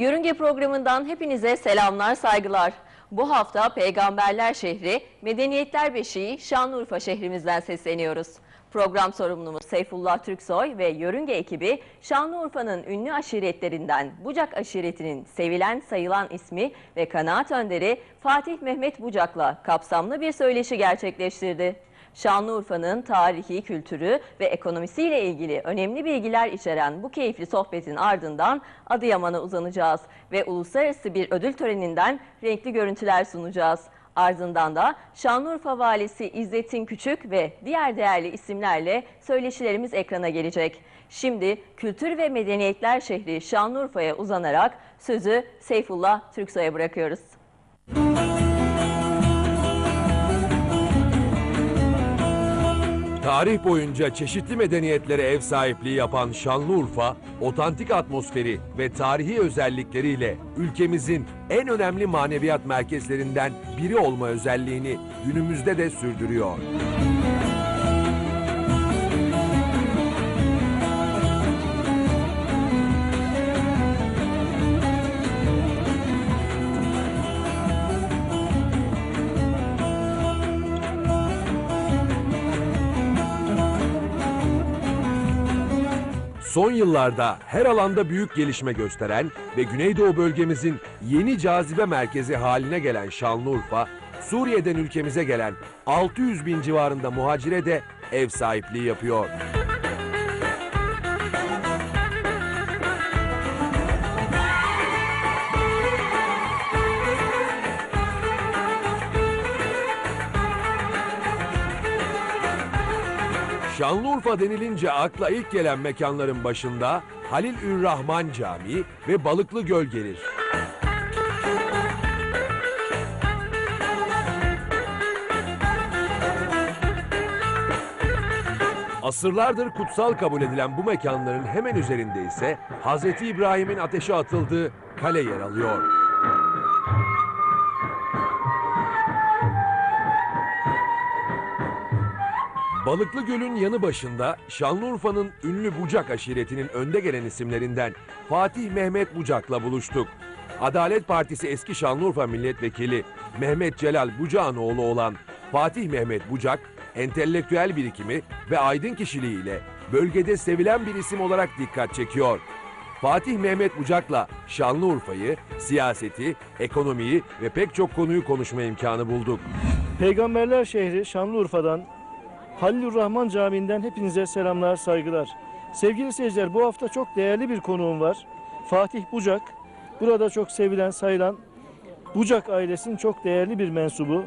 Yörünge programından hepinize selamlar, saygılar. Bu hafta Peygamberler şehri, Medeniyetler Beşiği Şanlıurfa şehrimizden sesleniyoruz. Program sorumlumuz Seyfullah Türksoy ve Yörünge ekibi Şanlıurfa'nın ünlü aşiretlerinden Bucak aşiretinin sevilen sayılan ismi ve kanaat önderi Fatih Mehmet Bucak'la kapsamlı bir söyleşi gerçekleştirdi. Şanlıurfa'nın tarihi, kültürü ve ekonomisiyle ilgili önemli bilgiler içeren bu keyifli sohbetin ardından Adıyaman'a uzanacağız ve uluslararası bir ödül töreninden renkli görüntüler sunacağız. Ardından da Şanlıurfa Valisi İzzettin Küçük ve diğer değerli isimlerle söyleşilerimiz ekrana gelecek. Şimdi Kültür ve Medeniyetler şehri Şanlıurfa'ya uzanarak sözü Seyfullah Türksoy'a bırakıyoruz. Tarih boyunca çeşitli medeniyetlere ev sahipliği yapan Şanlıurfa, otantik atmosferi ve tarihi özellikleriyle ülkemizin en önemli maneviyat merkezlerinden biri olma özelliğini günümüzde de sürdürüyor. Son yıllarda her alanda büyük gelişme gösteren ve Güneydoğu bölgemizin yeni cazibe merkezi haline gelen Şanlıurfa, Suriye'den ülkemize gelen 600 bin civarında muhacire de ev sahipliği yapıyor. Şanlıurfa denilince akla ilk gelen mekanların başında Halil Ürrahman Camii ve Balıklı Göl gelir. Asırlardır kutsal kabul edilen bu mekanların hemen üzerinde ise Hz. İbrahim'in ateşe atıldığı kale yer alıyor. Balıklı Göl'ün yanı başında Şanlıurfa'nın ünlü Bucak aşiretinin önde gelen isimlerinden Fatih Mehmet Bucak'la buluştuk. Adalet Partisi eski Şanlıurfa Milletvekili Mehmet Celal Bucak'ın oğlu olan Fatih Mehmet Bucak, entelektüel birikimi ve aydın kişiliğiyle bölgede sevilen bir isim olarak dikkat çekiyor. Fatih Mehmet Bucak'la Şanlıurfa'yı, siyaseti, ekonomiyi ve pek çok konuyu konuşma imkanı bulduk. Peygamberler şehri Şanlıurfa'dan Halilur Rahman Camii'nden hepinize selamlar, saygılar. Sevgili seyirciler bu hafta çok değerli bir konuğum var. Fatih Bucak. Burada çok sevilen, sayılan Bucak ailesinin çok değerli bir mensubu,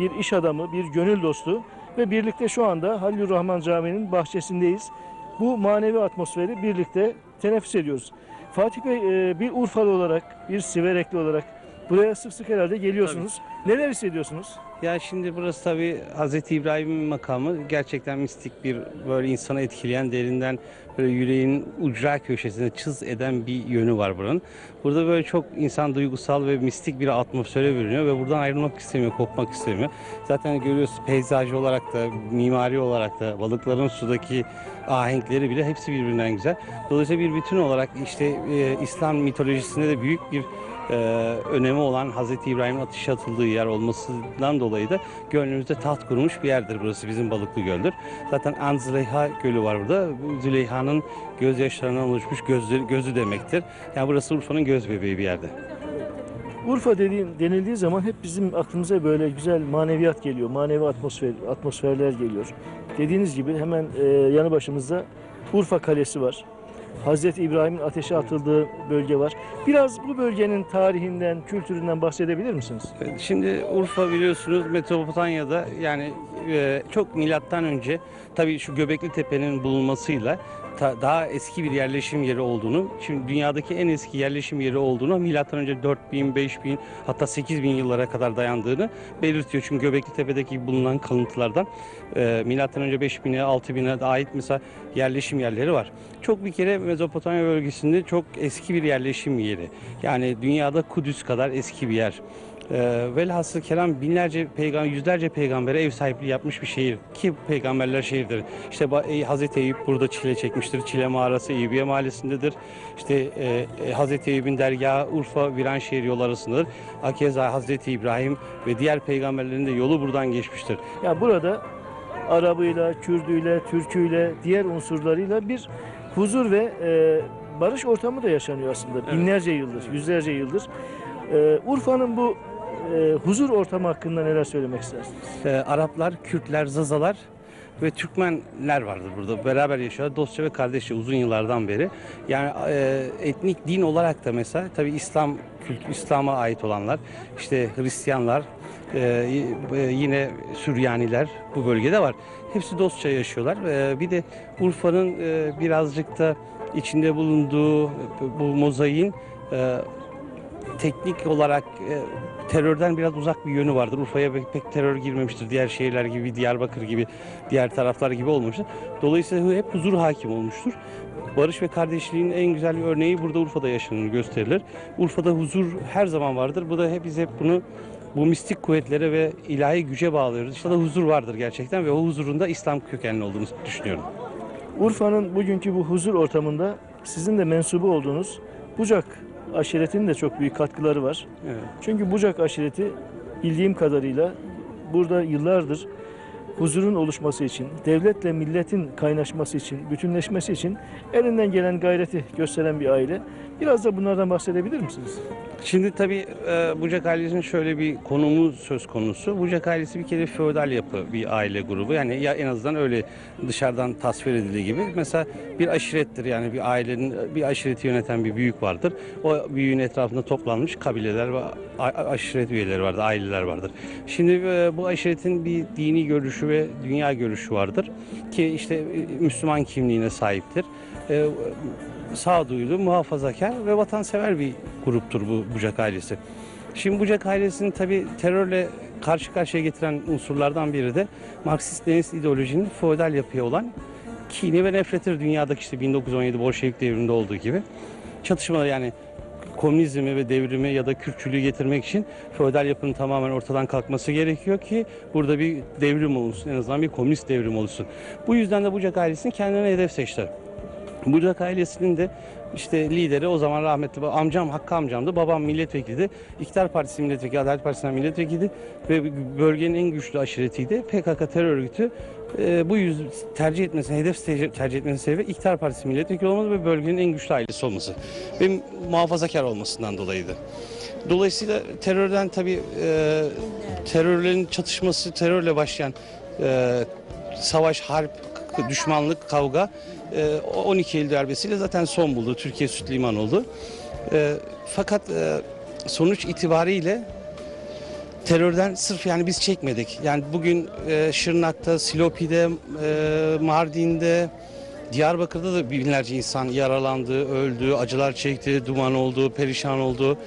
bir iş adamı, bir gönül dostu ve birlikte şu anda Halilur Rahman Camii'nin bahçesindeyiz. Bu manevi atmosferi birlikte teneffüs ediyoruz. Fatih Bey e, bir Urfalı olarak, bir Siverekli olarak buraya sık sık herhalde geliyorsunuz. Neler hissediyorsunuz? Ya şimdi burası tabii Hazreti İbrahim'in makamı gerçekten mistik bir böyle insanı etkileyen derinden böyle yüreğin ucra köşesinde çız eden bir yönü var buranın. Burada böyle çok insan duygusal ve mistik bir atmosfere bürünüyor ve buradan ayrılmak istemiyor, kopmak istemiyor. Zaten görüyorsunuz peyzaj olarak da, mimari olarak da, balıkların sudaki ahenkleri bile hepsi birbirinden güzel. Dolayısıyla bir bütün olarak işte e, İslam mitolojisinde de büyük bir e, önemi olan Hazreti İbrahim'in ateşe atıldığı yer olmasından dolayı da gönlümüzde taht kurmuş bir yerdir burası bizim Balıklı Göl'dür. Zaten An Züleyha Gölü var burada. Bu Züleyha'nın gözyaşlarından oluşmuş gözleri, gözü demektir. Yani burası Urfa'nın göz bebeği bir yerde. Urfa dediğin, denildiği zaman hep bizim aklımıza böyle güzel maneviyat geliyor. Manevi atmosfer, atmosferler geliyor. Dediğiniz gibi hemen e, yanı başımızda Urfa Kalesi var. Hazreti İbrahim'in ateşe atıldığı bölge var. Biraz bu bölgenin tarihinden, kültüründen bahsedebilir misiniz? Şimdi Urfa biliyorsunuz Mezopotamya'da yani e, çok milattan önce tabii şu Göbekli Tepe'nin bulunmasıyla ta- daha eski bir yerleşim yeri olduğunu, şimdi dünyadaki en eski yerleşim yeri olduğunu milattan önce 4000, 5000 hatta 8000 yıllara kadar dayandığını belirtiyor. Çünkü Göbekli Tepe'deki bulunan kalıntılardan e, milattan önce 5000'e 6000'e ait mesela yerleşim yerleri var. Çok bir kere Mezopotamya bölgesinde çok eski bir yerleşim yeri. Yani dünyada Kudüs kadar eski bir yer. E, velhasıl kelam binlerce peygamber, yüzlerce peygambere ev sahipliği yapmış bir şehir ki peygamberler şehirdir. İşte e, Hazreti Eyüp burada çile çekmiştir. Çile mağarası Eyüpiye mahallesindedir. İşte e, e, Hazreti Eyüp'ün dergahı Urfa Viranşehir yolu arasındadır. Akeza Hazreti İbrahim ve diğer peygamberlerin de yolu buradan geçmiştir. Ya burada Arabıyla, Kürdüyle, Türküyle, diğer unsurlarıyla bir huzur ve e, barış ortamı da yaşanıyor aslında. Binlerce yıldır, yüzlerce yıldır. E, Urfa'nın bu e, huzur ortamı hakkında neler söylemek istersiniz? Ee, Araplar, Kürtler, Zazalar ve Türkmenler vardır burada. Beraber yaşıyorlar. Dostça ve kardeşçe uzun yıllardan beri. Yani e, etnik din olarak da mesela tabii İslam kült İslam'a ait olanlar, işte Hristiyanlar, e, e, yine Süryaniler bu bölgede var. Hepsi dostça yaşıyorlar. E, bir de Urfa'nın e, birazcık da içinde bulunduğu bu mozaiğin e, teknik olarak e, terörden biraz uzak bir yönü vardır. Urfa'ya pek, pek terör girmemiştir. Diğer şehirler gibi, Diyarbakır gibi, diğer taraflar gibi olmamıştır. Dolayısıyla hep huzur hakim olmuştur. Barış ve kardeşliğin en güzel örneği burada Urfa'da yaşanır gösterilir. Urfa'da huzur her zaman vardır. Bu da hep biz hep bunu bu mistik kuvvetlere ve ilahi güce bağlıyoruz. İşte da huzur vardır gerçekten ve o huzurun da İslam kökenli olduğunu düşünüyorum. Urfa'nın bugünkü bu huzur ortamında sizin de mensubu olduğunuz Bucak aşiretinin de çok büyük katkıları var. Evet. Çünkü Bucak aşireti bildiğim kadarıyla burada yıllardır huzurun oluşması için, devletle milletin kaynaşması için, bütünleşmesi için elinden gelen gayreti gösteren bir aile. Biraz da bunlardan bahsedebilir misiniz? Şimdi tabii e, Bucak ailesinin şöyle bir konumu söz konusu. Bucak ailesi bir kere feodal yapı bir aile grubu. Yani ya en azından öyle dışarıdan tasvir edildiği gibi. Mesela bir aşirettir yani bir ailenin bir aşireti yöneten bir büyük vardır. O büyüğün etrafında toplanmış kabileler ve aşiret üyeleri vardır, aileler vardır. Şimdi e, bu aşiretin bir dini görüşü ve dünya görüşü vardır ki işte e, Müslüman kimliğine sahiptir. E, sağduyulu, muhafazakar ve vatansever bir gruptur bu Bucak ailesi. Şimdi Bucak ailesini tabi terörle karşı karşıya getiren unsurlardan biri de Marksist-Leninist ideolojinin feodal yapıya olan kini ve nefrettir dünyadaki işte 1917 Bolşevik devriminde olduğu gibi. Çatışmalar yani komünizmi ve devrimi ya da Kürtçülüğü getirmek için feodal yapının tamamen ortadan kalkması gerekiyor ki burada bir devrim olsun en azından bir komünist devrim olsun. Bu yüzden de Bucak ailesini kendine hedef seçti. Bucak ailesinin de işte lideri o zaman rahmetli amcam Hakkı amcamdı. Babam milletvekiliydi. İktidar Partisi milletvekili, Adalet Partisi'nden milletvekiliydi ve bölgenin en güçlü aşiretiydi. PKK terör örgütü e, bu yüz tercih etmesine, hedef tercih etmesinin sebebi İktidar Partisi milletvekili olması ve bölgenin en güçlü ailesi olması. Ve muhafazakar olmasından dolayıydı. Dolayısıyla terörden tabii e, terörlerin çatışması, terörle başlayan e, savaş, harp, düşmanlık, kavga 12 Eylül darbesiyle zaten son buldu. Türkiye süt liman oldu. E, fakat e, sonuç itibariyle terörden sırf yani biz çekmedik. Yani bugün e, Şırnak'ta, Silopi'de, e, Mardin'de, Diyarbakır'da da binlerce insan yaralandı, öldü, acılar çekti, duman oldu, perişan oldu.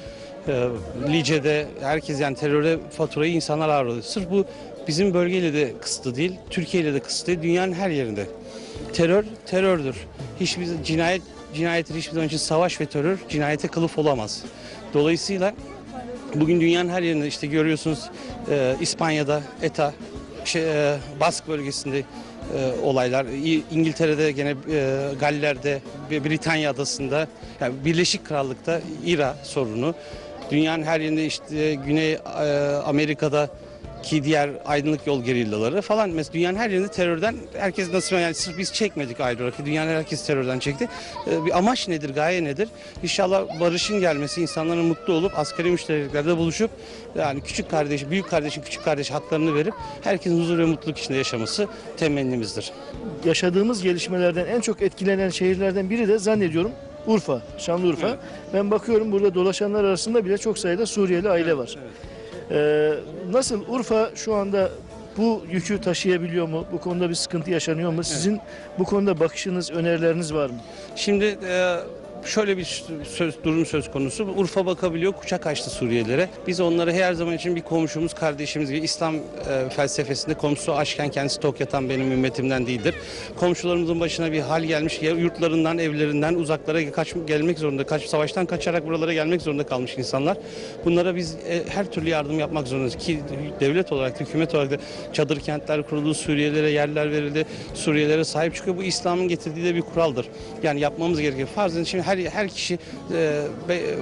Lice'de herkes yani teröre faturayı insanlar ağırladı. Sırf bu bizim bölgeyle de kısıtlı değil, Türkiye ile de kısıtlı değil, dünyanın her yerinde. Terör, terördür. Hiçbir cinayet, cinayettir hiçbir zaman için savaş ve terör cinayete kılıf olamaz. Dolayısıyla Bugün dünyanın her yerinde işte görüyorsunuz e, İspanya'da ETA, şey, e, Bask bölgesinde e, olaylar, İngiltere'de gene e, Galler'de, Britanya adasında, yani Birleşik Krallık'ta İRA sorunu. Dünyanın her yerinde işte Güney e, Amerika'da ki diğer aydınlık yol gerillaları falan. Mesela dünyanın her yerinde terörden herkes nasıl yani sırf biz çekmedik ayrı olarak. Dünyanın herkes terörden çekti. Ee, bir amaç nedir, gaye nedir? İnşallah barışın gelmesi, insanların mutlu olup asgari müşteriklerde buluşup yani küçük kardeş, büyük kardeşin küçük kardeş haklarını verip herkesin huzur ve mutluluk içinde yaşaması temennimizdir. Yaşadığımız gelişmelerden en çok etkilenen şehirlerden biri de zannediyorum Urfa, Şanlıurfa. Ben bakıyorum burada dolaşanlar arasında bile çok sayıda Suriyeli aile var. Ee, nasıl Urfa şu anda bu yükü taşıyabiliyor mu? Bu konuda bir sıkıntı yaşanıyor mu? Sizin bu konuda bakışınız, önerileriniz var mı? Şimdi e, şöyle bir söz, durum söz konusu. Urfa bakabiliyor, kucak açtı Suriyelilere. Biz onları her zaman için bir komşumuz, kardeşimiz gibi İslam e, felsefesinde komşusu aşken kendisi tok yatan benim ümmetimden değildir. Komşularımızın başına bir hal gelmiş, yurtlarından, evlerinden uzaklara kaç, gelmek zorunda, kaç, savaştan kaçarak buralara gelmek zorunda kalmış insanlar. Bunlara biz e, her türlü yardım yapmak zorundayız ki devlet olarak, hükümet olarak da çadır kentler kuruldu, Suriyelilere yerler verildi, Suriyelilere sahip çıkıyor. Bu İslam'ın getirdiği de bir kuraldır. Yani yapmamız gerekiyor. Farzın şimdi her her kişi e,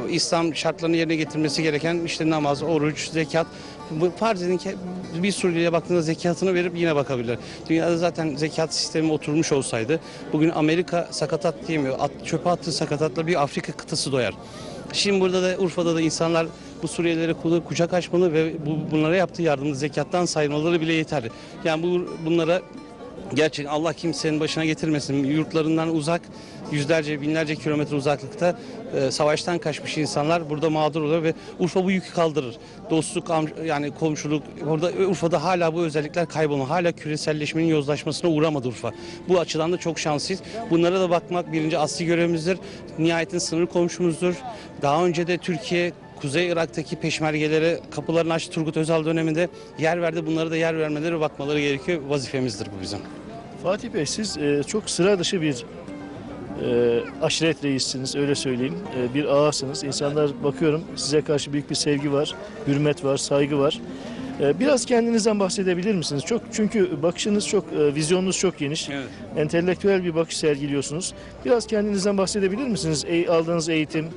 İslam şartlarını yerine getirmesi gereken işte namaz, oruç, zekat bu ki bir Suriyeli'ye baktığında zekatını verip yine bakabilir. Dünyada zaten zekat sistemi oturmuş olsaydı bugün Amerika sakatat diyemiyor. At, çöpe attığı sakatatla bir Afrika kıtası doyar. Şimdi burada da Urfa'da da insanlar bu Suriyelilere kucak açmalı ve bu, bunlara yaptığı yardımı zekattan saymaları bile yeterli. Yani bu bunlara Gerçekten Allah kimsenin başına getirmesin. Yurtlarından uzak, yüzlerce, binlerce kilometre uzaklıkta e, savaştan kaçmış insanlar burada mağdur oluyor ve Urfa bu yükü kaldırır. Dostluk, yani komşuluk, burada Urfa'da hala bu özellikler kaybolma. Hala küreselleşmenin yozlaşmasına uğramadı Urfa. Bu açıdan da çok şanslıyız. Bunlara da bakmak birinci asli görevimizdir. Nihayetin sınır komşumuzdur. Daha önce de Türkiye Kuzey Irak'taki peşmergelere kapılarını açtı Turgut Özal döneminde yer verdi. Bunlara da yer vermeleri ve bakmaları gerekiyor. Vazifemizdir bu bizim. Fatih Bey siz e, çok sıra dışı bir e, aşiret reissiniz öyle söyleyeyim. E, bir ağasınız. İnsanlar bakıyorum size karşı büyük bir sevgi var, hürmet var, saygı var. E, biraz kendinizden bahsedebilir misiniz? Çok çünkü bakışınız çok, e, vizyonunuz çok geniş. Evet. Entelektüel bir bakış sergiliyorsunuz. Biraz kendinizden bahsedebilir misiniz? E, aldığınız eğitim,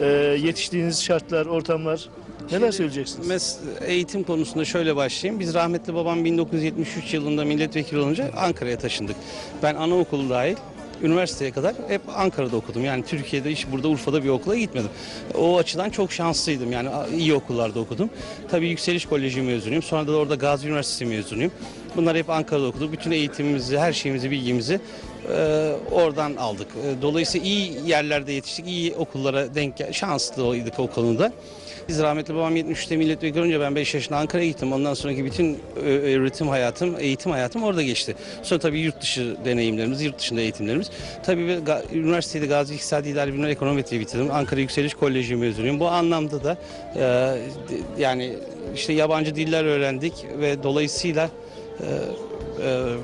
e, yetiştiğiniz şartlar, ortamlar. Neler söyleyeceksiniz? Mes eğitim konusunda şöyle başlayayım. Biz rahmetli babam 1973 yılında milletvekili olunca Ankara'ya taşındık. Ben anaokulu dahil üniversiteye kadar hep Ankara'da okudum. Yani Türkiye'de hiç burada Urfa'da bir okula gitmedim. O açıdan çok şanslıydım. Yani iyi okullarda okudum. Tabii Yükseliş Koleji mezunuyum. Sonra da orada Gazi Üniversitesi mezunuyum. Bunlar hep Ankara'da okuduk. Bütün eğitimimizi, her şeyimizi, bilgimizi e, oradan aldık. E, dolayısıyla iyi yerlerde yetiştik. iyi okullara denk şanslıydık o konuda. Biz rahmetli babam 73'te milletvekili olunca ben 5 yaşında Ankara'ya gittim. Ondan sonraki bütün öğretim hayatım, eğitim hayatım orada geçti. Sonra tabii yurt dışı deneyimlerimiz, yurt dışında eğitimlerimiz. Tabii üniversitede Gazi İktisadi İdari Bilimler Ekonometriyi bitirdim. Ankara Yükseliş Koleji mezunuyum. Bu anlamda da e, yani işte yabancı diller öğrendik ve dolayısıyla e, e,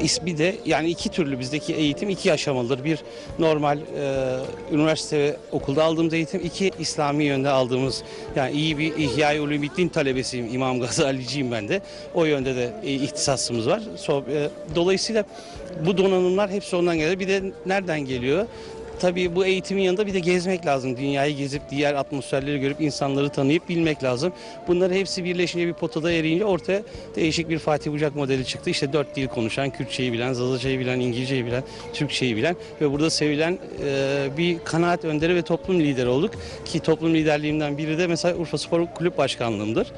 ismi de yani iki türlü bizdeki eğitim iki aşamalıdır. Bir normal e, üniversite ve okulda aldığımız eğitim, iki İslami yönde aldığımız yani iyi bir İhya-i Ulumuddin talebesiyim. İmam Gazaliciyim ben de. O yönde de e, ihtisasımız var. So, e, dolayısıyla bu donanımlar hepsi ondan geliyor. Bir de nereden geliyor? Tabii bu eğitimin yanında bir de gezmek lazım. Dünyayı gezip diğer atmosferleri görüp insanları tanıyıp bilmek lazım. Bunları hepsi birleşince bir potada eriyince ortaya değişik bir Fatih Bucak modeli çıktı. İşte dört dil konuşan, Kürtçeyi bilen, Zazacayı bilen, İngilizceyi bilen, Türkçeyi bilen ve burada sevilen e, bir kanaat önderi ve toplum lideri olduk. Ki toplum liderliğimden biri de mesela Urfa Spor Kulüp Başkanlığımdır.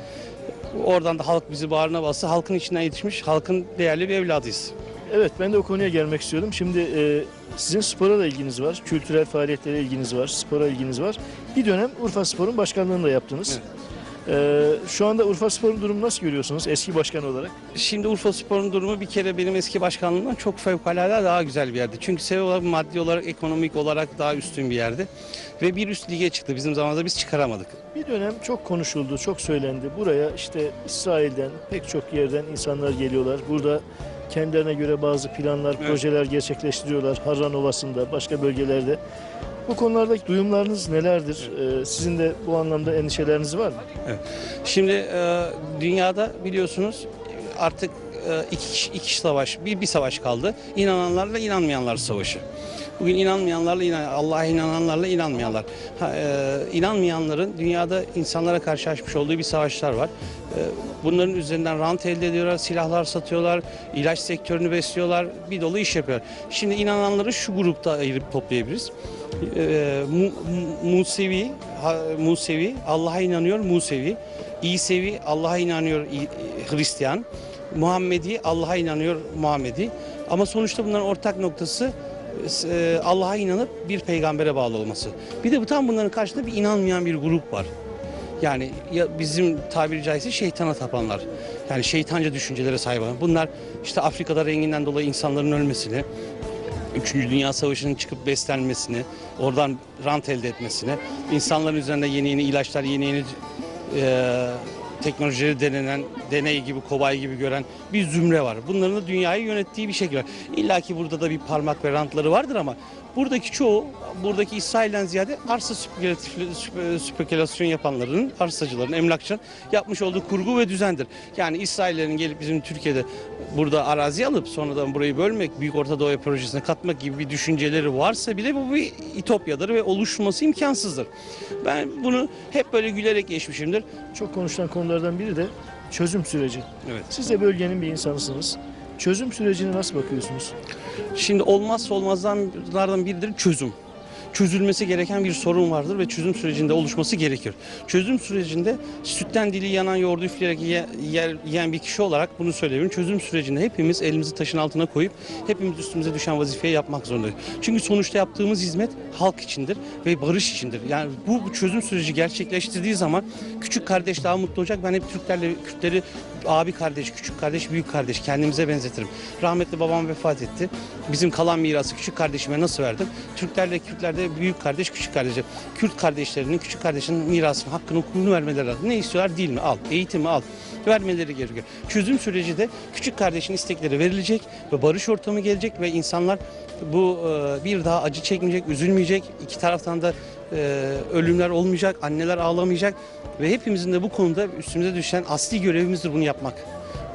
Oradan da halk bizi bağrına bastı. Halkın içinden yetişmiş, halkın değerli bir evladıyız. Evet ben de o konuya gelmek istiyorum. Şimdi e, sizin spora da ilginiz var, kültürel faaliyetlere ilginiz var, spora ilginiz var. Bir dönem Urfa Spor'un başkanlığını da yaptınız. E, şu anda Urfa Spor'un durumu nasıl görüyorsunuz eski başkan olarak? Şimdi Urfa Spor'un durumu bir kere benim eski başkanlığımdan çok fevkalade daha güzel bir yerde. Çünkü sebep olarak maddi olarak, ekonomik olarak daha üstün bir yerde. Ve bir üst lige çıktı. Bizim zamanımızda biz çıkaramadık. Bir dönem çok konuşuldu, çok söylendi. Buraya işte İsrail'den, pek çok yerden insanlar geliyorlar. Burada kendilerine göre bazı planlar, Evet. projeler gerçekleştiriyorlar. Harran Ovası'nda, başka bölgelerde. Bu konulardaki duyumlarınız nelerdir? E, sizin de bu anlamda endişeleriniz var mı? Şimdi e, dünyada biliyorsunuz artık e, iki, iki savaş, bir, bir savaş kaldı. İnananlarla inanmayanlar savaşı. Bugün inanmayanlarla, inan, Allah'a inananlarla inanmayanlar. Ha, e, inanmayanların dünyada insanlara karşı açmış olduğu bir savaşlar var. E, bunların üzerinden rant elde ediyorlar, silahlar satıyorlar, ilaç sektörünü besliyorlar, bir dolu iş yapıyorlar. Şimdi inananları şu grupta ayırıp toplayabiliriz. E, Mu- Mu- Musevi, ha- Musevi, Allah'a inanıyor Musevi. İsevi, Allah'a inanıyor Hristiyan. Muhammedi, Allah'a inanıyor Muhammedi. Ama sonuçta bunların ortak noktası Allah'a inanıp bir peygambere bağlı olması. Bir de bu tam bunların karşısında bir inanmayan bir grup var. Yani ya bizim tabiri caizse şeytana tapanlar. Yani şeytanca düşüncelere sahip olan. Bunlar işte Afrika'da renginden dolayı insanların ölmesini, Üçüncü Dünya Savaşı'nın çıkıp beslenmesini, oradan rant elde etmesini, insanların üzerinde yeni yeni ilaçlar, yeni yeni e, teknolojileri denenen, deney gibi, kobay gibi gören bir zümre var. Bunların da dünyayı yönettiği bir şekil var. İlla ki burada da bir parmak ve rantları vardır ama buradaki çoğu, buradaki İsrail'den ziyade arsa spekülasyon yapanların, arsacıların, emlakçıların yapmış olduğu kurgu ve düzendir. Yani İsraillerin gelip bizim Türkiye'de burada arazi alıp sonradan burayı bölmek, Büyük Orta Doğu projesine katmak gibi bir düşünceleri varsa bile bu bir itopyadır ve oluşması imkansızdır. Ben bunu hep böyle gülerek geçmişimdir. Çok konuşulan konulardan biri de çözüm süreci. Evet. Siz de bölgenin bir insanısınız. Çözüm sürecine nasıl bakıyorsunuz? Şimdi olmazsa olmazlardan biridir çözüm. Çözülmesi gereken bir sorun vardır ve çözüm sürecinde oluşması gerekir. Çözüm sürecinde sütten dili yanan yoğurdu üfleyerek ye- yer, yiyen bir kişi olarak bunu söyleyebilirim. Çözüm sürecinde hepimiz elimizi taşın altına koyup hepimiz üstümüze düşen vazifeyi yapmak zorundayız. Çünkü sonuçta yaptığımız hizmet halk içindir ve barış içindir. Yani bu, çözüm süreci gerçekleştirdiği zaman küçük kardeş daha mutlu olacak. Ben hep Türklerle Kürtleri abi kardeş, küçük kardeş, büyük kardeş kendimize benzetirim. Rahmetli babam vefat etti. Bizim kalan mirası küçük kardeşime nasıl verdim? Türklerle Kürtlerde büyük kardeş, küçük kardeş. Kürt kardeşlerinin, küçük kardeşinin mirasını, hakkını, hukukunu vermeleri lazım. Ne istiyorlar? Dil mi? Al. Eğitimi al. Vermeleri gerekiyor. Çözüm süreci de küçük kardeşin istekleri verilecek ve barış ortamı gelecek ve insanlar bu e, bir daha acı çekmeyecek, üzülmeyecek. İki taraftan da e, ölümler olmayacak, anneler ağlamayacak ve hepimizin de bu konuda üstümüze düşen asli görevimizdir bunu yapmak.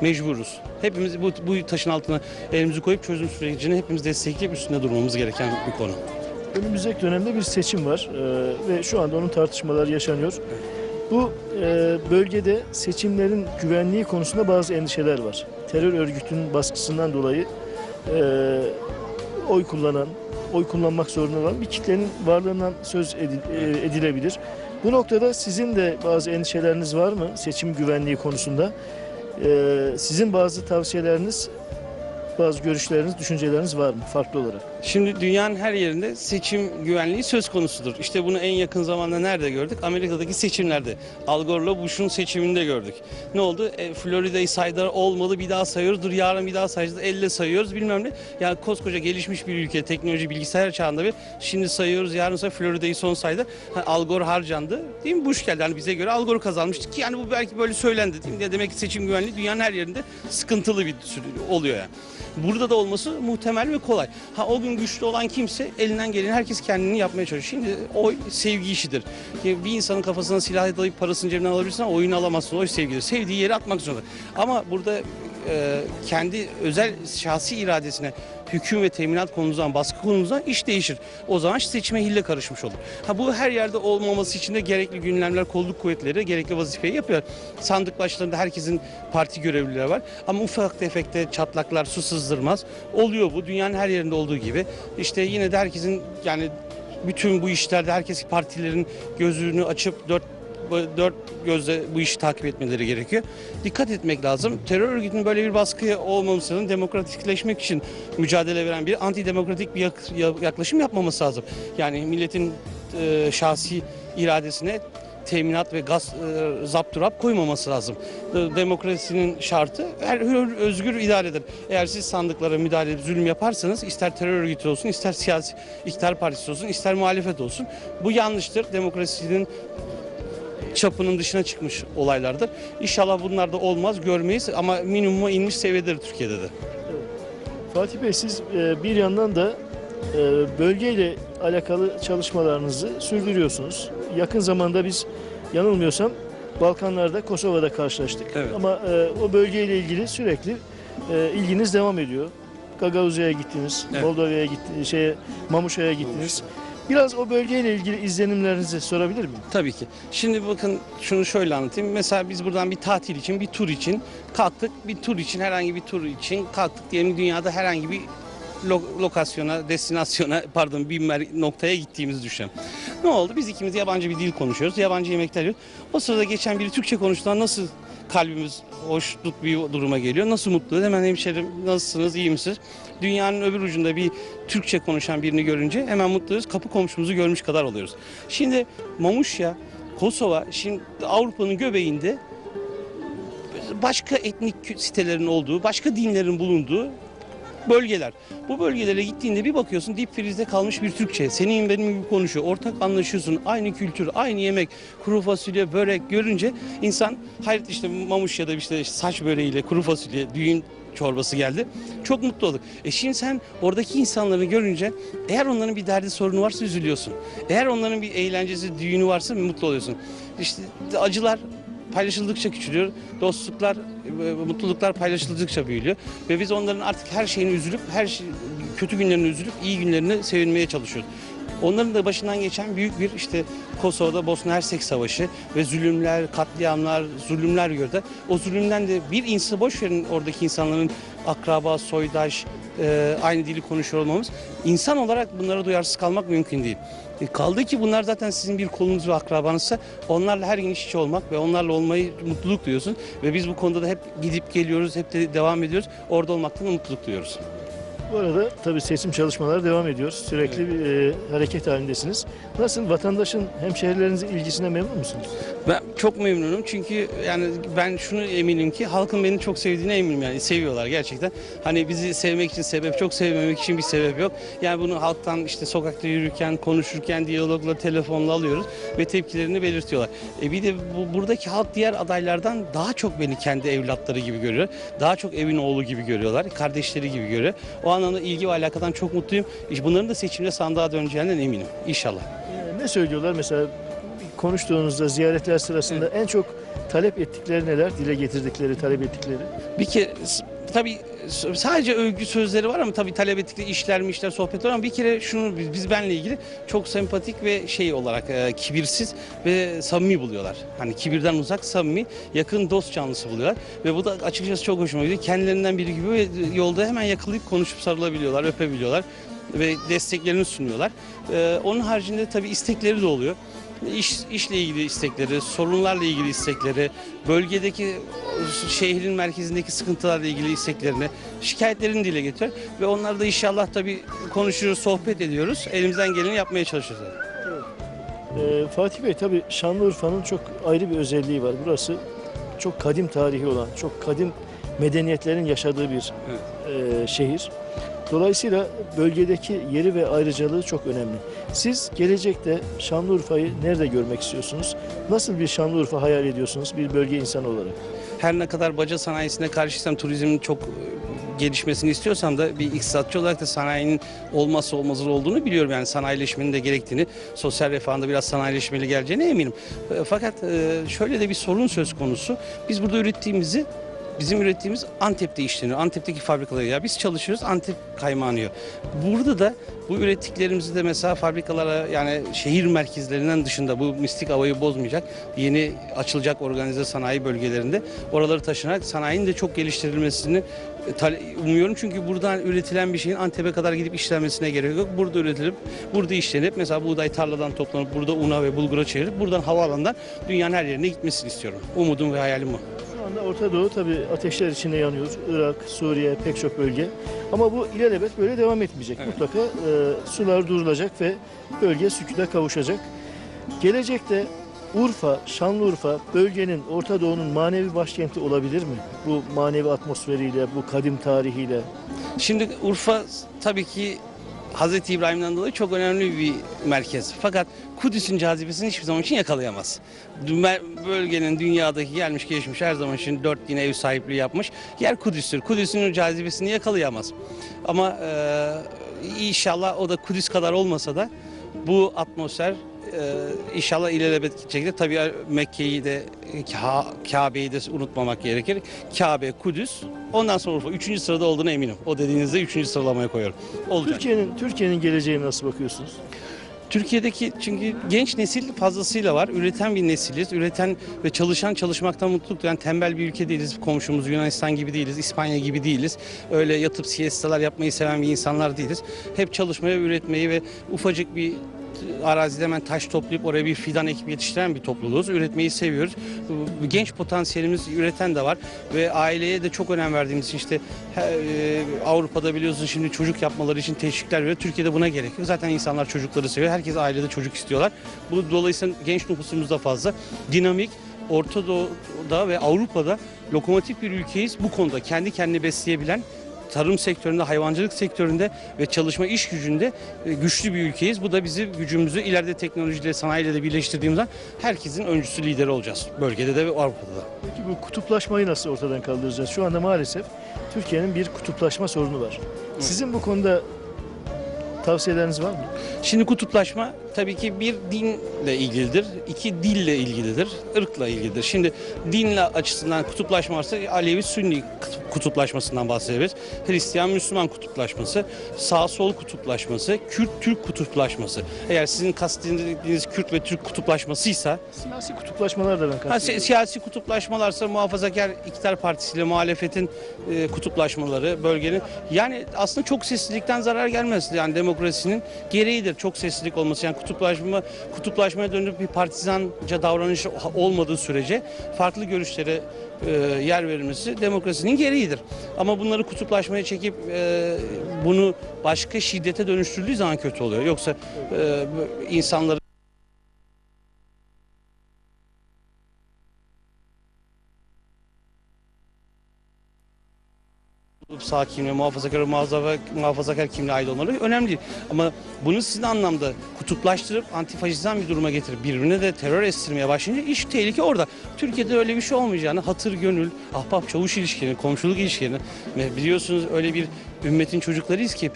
Mecburuz. Hepimiz bu, bu taşın altına elimizi koyup çözüm sürecini hepimiz destekleyip üstünde durmamız gereken bir konu. Önümüzdeki dönemde bir seçim var e, ve şu anda onun tartışmaları yaşanıyor. Bu e, bölgede seçimlerin güvenliği konusunda bazı endişeler var. Terör örgütünün baskısından dolayı e, oy kullanan, oy kullanmak zorunda olan bir kitlenin varlığından söz e, edilebilir. Bu noktada sizin de bazı endişeleriniz var mı seçim güvenliği konusunda? E, sizin bazı tavsiyeleriniz, bazı görüşleriniz, düşünceleriniz var mı farklı olarak? Şimdi dünyanın her yerinde seçim güvenliği söz konusudur. İşte bunu en yakın zamanda nerede gördük? Amerika'daki seçimlerde. Al Gore'la Bush'un seçiminde gördük. Ne oldu? E, Florida'yı saydılar olmadı bir daha sayıyoruz. Dur yarın bir daha sayacağız. Elle sayıyoruz bilmem ne. Yani koskoca gelişmiş bir ülke teknoloji bilgisayar çağında bir şimdi sayıyoruz yarın sonra Florida'yı son saydı. Ha, Al Gore harcandı. Değil mi? Bush geldi. Hani bize göre Al Gore kazanmıştı ki yani bu belki böyle söylendi. Değil mi? Demek ki seçim güvenliği dünyanın her yerinde sıkıntılı bir oluyor yani. Burada da olması muhtemel ve kolay. Ha o gün güçlü olan kimse elinden geleni herkes kendini yapmaya çalışıyor. Şimdi oy sevgi işidir. Bir insanın kafasına silah dalayıp parasını cebinden alabilirsin ama oyunu alamazsın. Oy sevgidir. Sevdiği yere atmak zorunda. Ama burada e, kendi özel şahsi iradesine hüküm ve teminat konumuzdan, baskı konumuzdan iş değişir. O zaman seçime hille karışmış olur. Ha bu her yerde olmaması için de gerekli gündemler, kolluk kuvvetleri gerekli vazifeyi yapıyor. Sandık başlarında herkesin parti görevlileri var. Ama ufak tefekte çatlaklar su sızdırmaz. Oluyor bu. Dünyanın her yerinde olduğu gibi. İşte yine de herkesin yani bütün bu işlerde herkes partilerin gözünü açıp dört dört gözle bu işi takip etmeleri gerekiyor. Dikkat etmek lazım. Terör örgütünün böyle bir baskıya olmamasının demokratikleşmek için mücadele veren bir antidemokratik bir yak- yaklaşım yapmaması lazım. Yani milletin e, şahsi iradesine teminat ve gaz e, zapturap koymaması lazım. E, Demokrasinin şartı her hür, özgür idaredir. Eğer siz sandıklara müdahale edip zulüm yaparsanız ister terör örgütü olsun, ister siyasi iktidar partisi olsun, ister muhalefet olsun bu yanlıştır. Demokrasinin çapının dışına çıkmış olaylardır. İnşallah bunlar da olmaz, görmeyiz ama minimuma inmiş seviyededir Türkiye'de de. Fatih Bey siz e, bir yandan da e, bölgeyle alakalı çalışmalarınızı sürdürüyorsunuz. Yakın zamanda biz yanılmıyorsam Balkanlarda Kosova'da karşılaştık. Evet. Ama e, o bölgeyle ilgili sürekli ilginiz devam ediyor. Gagauza'ya gittiniz, Evet. Moldova'ya gittiniz, şeye, Mamuşa'ya gittiniz. Biraz o bölgeyle ilgili izlenimlerinizi sorabilir miyim? Tabii ki. Şimdi bakın şunu şöyle anlatayım. Mesela biz buradan bir tatil için, bir tur için kalktık. Bir tur için, herhangi bir tur için kalktık diyelim dünyada herhangi bir lo- lokasyona, destinasyona, pardon bir noktaya gittiğimizi düşünelim. Ne oldu? Biz ikimiz yabancı bir dil konuşuyoruz, yabancı yemekler yiyoruz. O sırada geçen biri Türkçe konuştuğunda nasıl kalbimiz hoşnut bir duruma geliyor? Nasıl mutlu? Hemen hemşerim nasılsınız, iyi misiniz? Dünyanın öbür ucunda bir Türkçe konuşan birini görünce hemen mutluyuz. Kapı komşumuzu görmüş kadar oluyoruz. Şimdi Mamuşya, Kosova, şimdi Avrupa'nın göbeğinde başka etnik sitelerin olduğu, başka dinlerin bulunduğu bölgeler. Bu bölgelere gittiğinde bir bakıyorsun dip frizde kalmış bir Türkçe. Senin benim gibi konuşuyor. Ortak anlaşıyorsun. Aynı kültür, aynı yemek, kuru fasulye, börek görünce insan hayret işte mamuş ya da işte saç böreğiyle kuru fasulye, düğün çorbası geldi. Çok mutlu olduk. E şimdi sen oradaki insanları görünce eğer onların bir derdi sorunu varsa üzülüyorsun. Eğer onların bir eğlencesi, düğünü varsa mutlu oluyorsun. İşte acılar paylaşıldıkça küçülüyor. Dostluklar, e, mutluluklar paylaşıldıkça büyüyor. Ve biz onların artık her şeyini üzülüp, her şey, kötü günlerini üzülüp iyi günlerini sevinmeye çalışıyoruz. Onların da başından geçen büyük bir işte Kosova'da Bosna Hersek Savaşı ve zulümler, katliamlar, zulümler gördü. O zulümden de bir insan boş verin oradaki insanların akraba, soydaş, e, aynı dili konuşuyor olmamız. İnsan olarak bunlara duyarsız kalmak mümkün değil. E, kaldı ki bunlar zaten sizin bir kolunuz ve akrabanızsa onlarla her gün iç içe olmak ve onlarla olmayı mutluluk duyuyorsun. Ve biz bu konuda da hep gidip geliyoruz, hep de devam ediyoruz. Orada olmaktan mutluluk duyuyoruz. Bu arada tabii seçim çalışmaları devam ediyor. Sürekli bir e, hareket halindesiniz. Nasıl vatandaşın hemşehrilerinizin ilgisine memnun musunuz? Ben çok memnunum çünkü yani ben şunu eminim ki halkın beni çok sevdiğine eminim yani seviyorlar gerçekten. Hani bizi sevmek için sebep çok sevmemek için bir sebep yok. Yani bunu halktan işte sokakta yürürken, konuşurken, diyalogla, telefonla alıyoruz ve tepkilerini belirtiyorlar. E bir de bu, buradaki halk diğer adaylardan daha çok beni kendi evlatları gibi görüyor. Daha çok evin oğlu gibi görüyorlar, kardeşleri gibi görüyor. O anlamda ilgi ve alakadan çok mutluyum. Bunların da seçimde sandığa döneceğinden eminim İnşallah. Ne söylüyorlar mesela konuştuğunuzda ziyaretler sırasında en çok talep ettikleri neler? Dile getirdikleri, talep ettikleri? Bir kere tabii sadece övgü sözleri var ama tabii talep ettikleri işler mi işler sohbetler ama bir kere şunu biz, biz benle ilgili çok sempatik ve şey olarak e, kibirsiz ve samimi buluyorlar. Hani kibirden uzak samimi yakın dost canlısı buluyorlar ve bu da açıkçası çok hoşuma gidiyor. Kendilerinden biri gibi ve yolda hemen yakalayıp konuşup sarılabiliyorlar, öpebiliyorlar ve desteklerini sunuyorlar. E, onun haricinde tabii istekleri de oluyor. İş, işle ilgili istekleri, sorunlarla ilgili istekleri, bölgedeki şehrin merkezindeki sıkıntılarla ilgili isteklerini, şikayetlerini dile getiriyor. Ve onları da inşallah tabii konuşuyoruz, sohbet ediyoruz. Elimizden geleni yapmaya çalışıyoruz. Ee, Fatih Bey tabii Şanlıurfa'nın çok ayrı bir özelliği var. Burası çok kadim tarihi olan, çok kadim medeniyetlerin yaşadığı bir e, şehir. Dolayısıyla bölgedeki yeri ve ayrıcalığı çok önemli. Siz gelecekte Şanlıurfa'yı nerede görmek istiyorsunuz? Nasıl bir Şanlıurfa hayal ediyorsunuz bir bölge insanı olarak? Her ne kadar baca sanayisine karşıysam, turizmin çok gelişmesini istiyorsam da bir iktisatçı olarak da sanayinin olmazsa olmazı olduğunu biliyorum. Yani sanayileşmenin de gerektiğini, sosyal refahın biraz sanayileşmeli geleceğine eminim. E, Fakat e, şöyle de bir sorun söz konusu. Biz burada ürettiğimizi Bizim ürettiğimiz Antep'te işleniyor. Antep'teki fabrikalara ya biz çalışıyoruz Antep kaymağını yiyor. Burada da bu ürettiklerimizi de mesela fabrikalara yani şehir merkezlerinden dışında bu mistik havayı bozmayacak yeni açılacak organize sanayi bölgelerinde oraları taşınarak sanayinin de çok geliştirilmesini e, umuyorum. Çünkü buradan üretilen bir şeyin Antep'e kadar gidip işlenmesine gerek yok. Burada üretilip, burada işlenip mesela buğday tarladan toplanıp burada una ve bulgura çevirip buradan havaalanından dünyanın her yerine gitmesini istiyorum. Umudum ve hayalim o. Anda Orta Doğu tabii ateşler içinde yanıyor. Irak, Suriye pek çok bölge. Ama bu ilelebet böyle devam etmeyecek. Evet. Mutlaka e, sular durulacak ve bölge sükûne kavuşacak. Gelecekte Urfa, Şanlıurfa bölgenin Orta Doğu'nun manevi başkenti olabilir mi? Bu manevi atmosferiyle, bu kadim tarihiyle. Şimdi Urfa tabii ki Hazreti İbrahim'den dolayı çok önemli bir merkez. Fakat Kudüs'ün cazibesini hiçbir zaman için yakalayamaz. Bölgenin dünyadaki gelmiş geçmiş her zaman için dört yine ev sahipliği yapmış. Yer Kudüs'tür. Kudüs'ün cazibesini yakalayamaz. Ama e, inşallah o da Kudüs kadar olmasa da bu atmosfer e, inşallah ilelebet gidecektir. Tabii Mekke'yi de Ka- Kabe'yi de unutmamak gerekir. Kabe, Kudüs, ondan sonra Urfa. Üçüncü sırada olduğuna eminim. O dediğinizde üçüncü sıralamaya koyuyorum. Olacak. Türkiye'nin Türkiye'nin geleceğine nasıl bakıyorsunuz? Türkiye'deki çünkü genç nesil fazlasıyla var. Üreten bir nesiliz. Üreten ve çalışan çalışmaktan mutluluk duyan tembel bir ülke değiliz. Komşumuz Yunanistan gibi değiliz. İspanya gibi değiliz. Öyle yatıp siestalar yapmayı seven bir insanlar değiliz. Hep çalışmaya, üretmeyi ve ufacık bir arazide hemen taş toplayıp oraya bir fidan ekip yetiştiren bir topluluğuz. Üretmeyi seviyoruz. Genç potansiyelimiz üreten de var ve aileye de çok önem verdiğimiz için işte e, Avrupa'da biliyorsunuz şimdi çocuk yapmaları için teşvikler veriyor. Türkiye'de buna gerek yok. Zaten insanlar çocukları seviyor. Herkes ailede çocuk istiyorlar. Bu dolayısıyla genç nüfusumuz da fazla. Dinamik, Orta Doğu'da ve Avrupa'da lokomotif bir ülkeyiz. Bu konuda kendi kendini besleyebilen tarım sektöründe, hayvancılık sektöründe ve çalışma iş gücünde e, güçlü bir ülkeyiz. Bu da bizi gücümüzü ileride teknolojiyle, sanayiyle de birleştirdiğimizden herkesin öncüsü lideri olacağız. Bölgede de ve Avrupa'da da. Peki bu kutuplaşmayı nasıl ortadan kaldıracağız? Şu anda maalesef Türkiye'nin bir kutuplaşma sorunu var. Sizin bu konuda tavsiyeleriniz var mı? Şimdi kutuplaşma tabii ki bir dinle ilgilidir, iki dille ilgilidir, ırkla ilgilidir. Şimdi dinle açısından kutuplaşma varsa Alevi Sünni kutuplaşmasından bahsedebiliriz. Hristiyan Müslüman kutuplaşması, sağ sol kutuplaşması, Kürt Türk kutuplaşması. Eğer sizin kastettiğiniz Kürt ve Türk kutuplaşmasıysa Siyasi kutuplaşmalar da ben kastediyorum. siyasi kutuplaşmalarsa muhafazakar iktidar partisiyle muhalefetin e, kutuplaşmaları bölgenin yani aslında çok seslilikten zarar gelmez. Yani demokrasinin gereğidir çok seslilik olması. Yani kutuplaşma kutuplaşmaya dönüp bir partizanca davranış olmadığı sürece farklı görüşlere e, yer verilmesi demokrasinin gereğidir. Ama bunları kutuplaşmaya çekip e, bunu başka şiddete dönüştürdüğü zaman kötü oluyor. Yoksa e, insanları sağ kimliğe, muhafazakar, muhafazakar, muhafazakar kimliğe ait olmaları önemli. Ama bunu sizin anlamda kutuplaştırıp antifaşizan bir duruma getirip birbirine de terör estirmeye başlayınca iş tehlike orada. Türkiye'de öyle bir şey olmayacağını hatır gönül, ahbap çavuş ilişkilerini, komşuluk ilişkilerini ve biliyorsunuz öyle bir ümmetin çocuklarıyız ki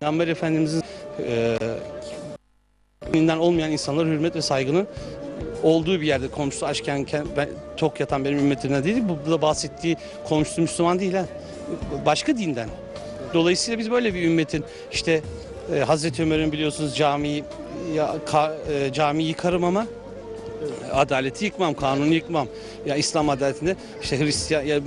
Peygamber Efendimizin e, olmayan insanlara hürmet ve saygının olduğu bir yerde komşusu açken ben, tok yatan benim ümmetimden değil. Bu da bahsettiği komşusu Müslüman değil ha. Başka dinden. Dolayısıyla biz böyle bir ümmetin işte e, Hazreti Ömer'in biliyorsunuz camiyi ya, ka, e, camiyi yıkarım ama adaleti yıkmam, kanunu yıkmam. Ya İslam adaletinde işte Hristiyan ya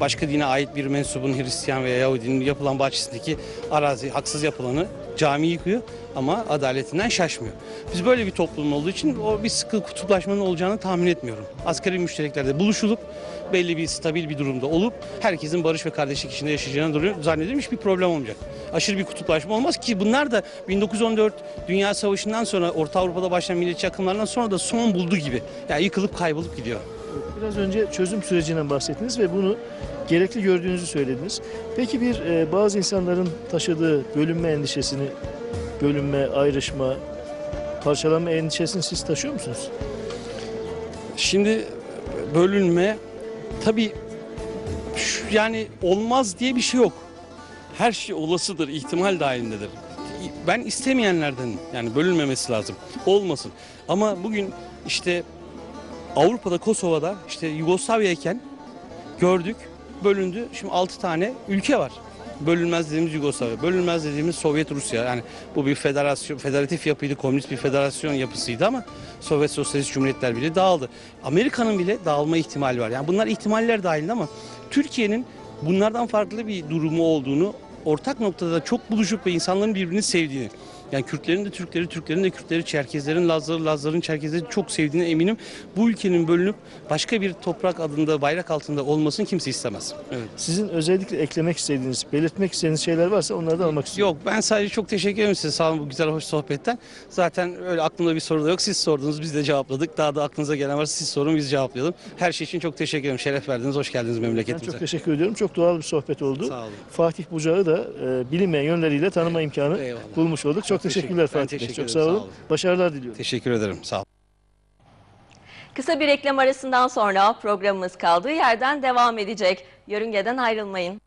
başka dine ait bir mensubun Hristiyan veya Yahudinin yapılan bahçesindeki arazi haksız yapılanı cami yıkıyor ama adaletinden şaşmıyor. Biz böyle bir toplum olduğu için o bir sıkı kutuplaşmanın olacağını tahmin etmiyorum. Asgari müştereklerde buluşulup belli bir stabil bir durumda olup herkesin barış ve kardeşlik içinde yaşayacağını. Zannediyorum hiçbir problem olmayacak. Aşırı bir kutuplaşma olmaz ki bunlar da 1914 Dünya Savaşı'ndan sonra Orta Avrupa'da başlayan milliyetçi akımlardan sonra da son buldu gibi. Yani yıkılıp kaybolup gidiyor. Biraz önce çözüm sürecinden bahsettiniz ve bunu gerekli gördüğünüzü söylediniz. Peki bir e, bazı insanların taşıdığı bölünme endişesini, bölünme, ayrışma, parçalanma endişesini siz taşıyor musunuz? Şimdi bölünme tabii şu- yani olmaz diye bir şey yok. Her şey olasıdır, ihtimal dahilindedir. Ben istemeyenlerdenim. Yani bölünmemesi lazım. Olmasın. Ama bugün işte Avrupa'da, Kosova'da işte Yugoslavya'yken gördük, bölündü. Şimdi 6 tane ülke var. Bölünmez dediğimiz Yugoslavya, bölünmez dediğimiz Sovyet Rusya. Yani bu bir federasyon, federatif yapıydı, komünist bir federasyon yapısıydı ama Sovyet Sosyalist Cumhuriyetler bile dağıldı. Amerika'nın bile dağılma ihtimali var. Yani bunlar ihtimaller dahilinde ama Türkiye'nin bunlardan farklı bir durumu olduğunu, ortak noktada çok buluşup ve insanların birbirini sevdiğini, yani Kürtlerin de Türkleri, Türklerin de Kürtleri, Çerkezlerin, Lazları, Lazların Çerkezleri çok sevdiğine eminim. Bu ülkenin bölünüp başka bir toprak adında, bayrak altında olmasını kimse istemez. Evet. Sizin özellikle eklemek istediğiniz, belirtmek istediğiniz şeyler varsa onları da almak istiyorum. Yok ben sadece çok teşekkür ederim size sağ olun bu güzel hoş sohbetten. Zaten öyle aklımda bir soru da yok. Siz sordunuz biz de cevapladık. Daha da aklınıza gelen varsa siz sorun biz cevaplayalım. Her şey için çok teşekkür ederim. Şeref verdiniz. Hoş geldiniz Ben memleketimize. çok teşekkür ediyorum. Çok doğal bir sohbet oldu. Sağ olun. Fatih Bucak'ı da e, bilinmeyen yönleriyle tanıma imkanı Eyvallah. bulmuş olduk. Çok, teşekkürler Fatih Bey. teşekkür Çok sağ olun. sağ olun. Başarılar diliyorum. Teşekkür ederim. Sağ olun. Kısa bir reklam arasından sonra programımız kaldığı yerden devam edecek. Yörüngeden ayrılmayın.